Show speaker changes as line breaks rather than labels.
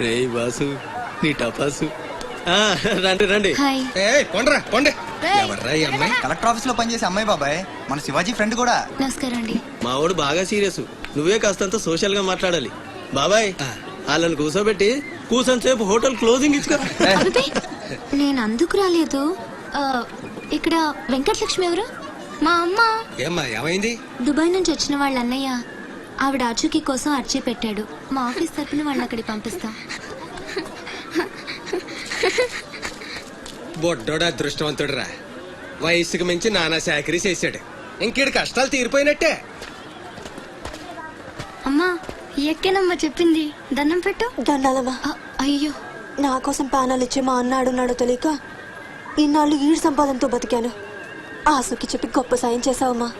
రే boss నీ టపాసు. ఆ, రండి రండి.
హాయ్
కొండ్రా కొండే. ఎవర్రా ఈ అమ్మాయి?
కలెక్టర్ ఆఫీస్లో పనిచేసే అమ్మాయి బాబాయ్. మన శివాజీ ఫ్రెండ్ కూడా.
నమస్కారం అండి
మా వాడు బాగా సీరియస్. నువ్వే కాస్తంత సోషల్గా మాట్లాడాలి. బాబాయ్ వాళ్ళని కూర్చోబెట్టి కూర్చొని సేపు హోటల్ క్లోజింగ్ ఇచ్చుకో.
అబ్బే, నేను అందుకు రాలేదు. ఆ, ఇక్కడ వెంకటలక్ష్మి ఎవరు? మా అమ్మ.
ఏమ్మా ఏమైంది?
దుబాయ్ నుంచి వచ్చిన వాళ్ళ అన్నయ్య. ఆవిడ అర్చుకి కోసం అర్చీ పెట్టాడు. మా ఆఫీస్ తరపున వాళ్ళని అక్కడికి పంపిస్తాం.
బొడ్డోడు అదృష్టవంతుడురా. వయసుకు మించి నానా చాకరీ చేశాడు. ఇంకేడు కష్టాలు తీరిపోయినట్టే.
అమ్మా ఎక్కేనమ్మా చెప్పింది. దండం పెట్టు.
దండాలమ్మా.
అయ్యో.
నా కోసం పానాలు ఇచ్చే మా అన్నాడున్నాడో తెలియక ఇన్నాళ్ళు ఈడు సంపాదనతో బతికాను. ఆసుకి చెప్పి గొప్ప సాయం చేసావమ్మా